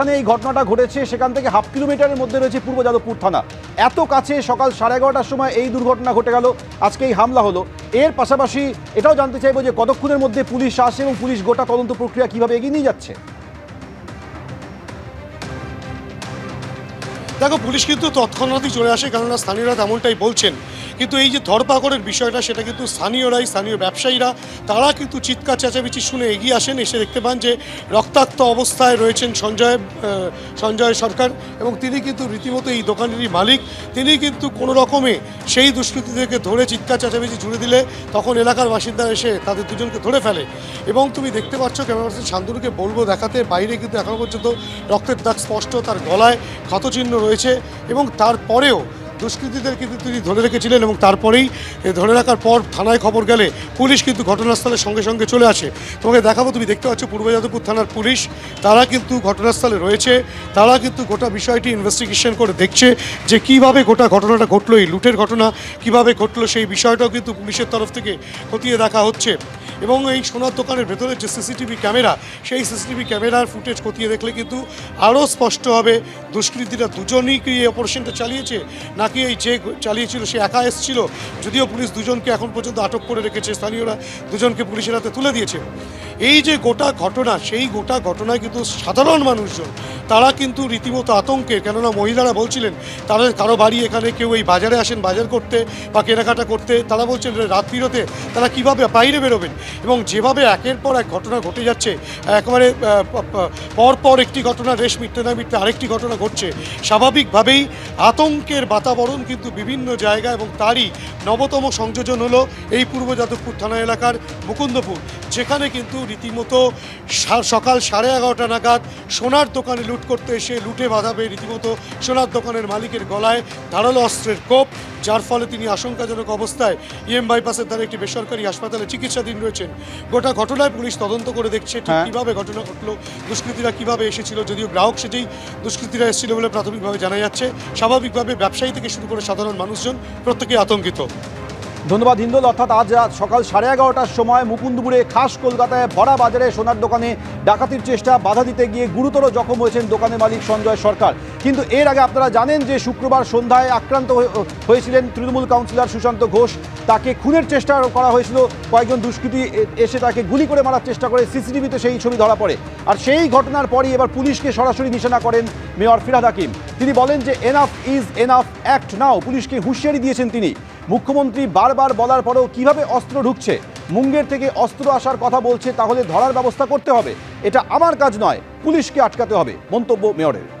যেখানে এই ঘটনাটা ঘটেছে, সেখান থেকে হাফ কিলোমিটারের মধ্যে রয়েছে পূর্ব যাদবপুর থানা। এত কাছে সকাল সাড়ে এগারোটার সময় এই দুর্ঘটনা ঘটে গেল, আজকে এই হামলা হলো। এর পাশাপাশি এটাও জানতে চাইব যে কতক্ষণের মধ্যে পুলিশ আসে এবং পুলিশ গোটা তদন্ত প্রক্রিয়া কীভাবে এগিয়ে নিয়ে যাচ্ছে? দেখো, পুলিশ কিন্তু তৎক্ষণাৎই চলে আসে, কেননা স্থানীয়রা তেমনটাই বলছেন। কিন্তু এই যে ধরপাকড়ের বিষয়টা, সেটা কিন্তু স্থানীয়রাই, স্থানীয় ব্যবসায়ীরা, তারা কিন্তু চিৎকার, চেঁচামেচি শুনে এগিয়ে আসেন, এসে দেখতে পান যে রক্তাক্ত অবস্থায় রয়েছেন সঞ্জয় সঞ্জয় সরকার এবং তিনি কিন্তু রীতিমতো এই দোকানেরই মালিক। তিনি কিন্তু কোনো রকমে সেই দুষ্কৃতীদেরকে ধরে চিৎকার, চেঁচামেচি জুড়ে দিলে তখন এলাকার বাসিন্দারা এসে তাদের দুজনকে ধরে ফেলে। এবং তুমি দেখতে পাচ্ছ, ক্যামেরা শান্তনুকে বলব দেখাতে, বাইরে কিন্তু এখনও পর্যন্ত রক্তের দাগ স্পষ্ট তার গলায়, ক্ষতচিহ্ন রয়েছে। এবং তারপরেও দুষ্কৃতীদের কিন্তু তিনি ধরে রেখেছিলেন এবং তারপরেই ধরে রাখার পর থানায় খবর গেলে পুলিশ কিন্তু ঘটনাস্থলে সঙ্গে সঙ্গে চলে আসে। তোমাকে দেখাবো, তুমি দেখতে পাচ্ছ পূর্ব যাদবপুর থানার পুলিশ। তারা কিন্তু ঘটনাস্থলে রয়েছে। তারা কিন্তু গোটা বিষয়টি ইনভেস্টিগেশন করে দেখছে যে কীভাবে গোটা ঘটনাটা ঘটলো, এই লুটের ঘটনা কীভাবে ঘটলো, সেই বিষয়টাও কিন্তু পুলিশের তরফ থেকে খতিয়ে দেখা হচ্ছে। এবং এই সোনার দোকানের ভেতরে যে সিসিটিভি ক্যামেরা, সেই সিসিটিভি ক্যামেরার ফুটেজ খতিয়ে দেখলে কিন্তু আরও স্পষ্ট হবে দুষ্কৃতীরা দুজনই কি এই অপারেশনটা চালিয়েছে, নাকি এই যে চালিয়েছিল সে একা এসেছিল, যদিও পুলিশ দুজনকে এখন পর্যন্ত আটক করে রেখেছে, স্থানীয়রা দুজনকে পুলিশের হাতে তুলে দিয়েছে। এই যে গোটা ঘটনা, সেই গোটা ঘটনায় কিন্তু সাধারণ মানুষজন, তারা কিন্তু রীতিমতো আতঙ্কে, কেননা মহিলারা বলছিলেন তারা কারও বাড়ি এখানে কেউ এই বাজারে আসেন, বাজার করতে বা কেনাকাটা করতে, তারা বলছেন, রাত বিরতে তারা কীভাবে বাইরে বেরোবেন? এবং যেভাবে একের পর এক ঘটনা ঘটে যাচ্ছে একেবারে আহ, প- প- পর পর একটি ঘটনা রেশ মিটতে না মিটতে আরেকটি ঘটনা ঘটছে। স্বাভাবিকভাবেই আতঙ্কের বাতাবরণ কিন্তু বিভিন্ন জায়গা এবং তারই নবতম সংযোজন হলো এই পূর্ব যাদবপুর থানা এলাকার মুকুন্দপুর যেখানে কিন্তু রীতিমতো সকাল সাড়ে এগারোটা নাগাদ সোনার দোকানে লুট করতে এসে লুটে বাঁধাবে রীতিমতো সোনার দোকানের মালিকের গলায় ধারালো অস্ত্রের কোপ। যার ফলে তিনি আশঙ্কাজনক অবস্থায় ইএম বাইপাসের দ্বারা একটি বেসরকারি হাসপাতালে চিকিৎসাধীন রয়েছেন। গোটা ঘটনায় পুলিশ তদন্ত করে দেখছে ঠিক হ্যাঁ। কীভাবে ঘটনা ঘটলো দুষ্কৃতীরা কীভাবে এসেছিল যদিও গ্রাহক সেজেই দুষ্কৃতীরা এসেছিল বলে প্রাথমিকভাবে জানা যাচ্ছে। স্বাভাবিকভাবে ব্যবসায়ী থেকে শুরু করে সাধারণ মানুষজন প্রত্যেকেই আতঙ্কিত। ধন্যবাদ হিন্দোল। অর্থাৎ আজ রাত সকাল সাড়ে এগারোটার সময় মুকুন্দপুরে খাস কলকাতায় ভরা বাজারে সোনার দোকানে ডাকাতির চেষ্টা বাধা দিতে গিয়ে গুরুতর জখম হয়েছেন দোকানের মালিক সঞ্জয় সরকার। কিন্তু এর আগে আপনারা জানেন যে শুক্রবার সন্ধ্যায় আক্রান্ত হয়ে- হয়েছিলেন তৃণমূল কাউন্সিলর সুশান্ত ঘোষ। তাকে খুনের চেষ্টা করা হয়েছিল। কয়েকজন দুষ্কৃতী এসে তাকে গুলি করে মারার চেষ্টা করে। সিসিটিভিতে সেই ছবি ধরা পড়ে। আর সেই ঘটনার পরই এবার পুলিশকে সরাসরি নিশানা করেন মেয়র ফিরাদ হাকিম। তিনি বলেন যে enough is enough act now পুলিশকে হুঁশিয়ারি দিয়েছেন তিনি। মুখ্যমন্ত্রী বারবার বলার পরেও কীভাবে অস্ত্র ঢুকছে, মুঙ্গের থেকে অস্ত্র আসার কথা বলছে, তাহলে ধরার ব্যবস্থা করতে হবে। এটা আমার কাজ নয়, পুলিশকে আটকাতে হবে। মন্তব্য মেয়রের।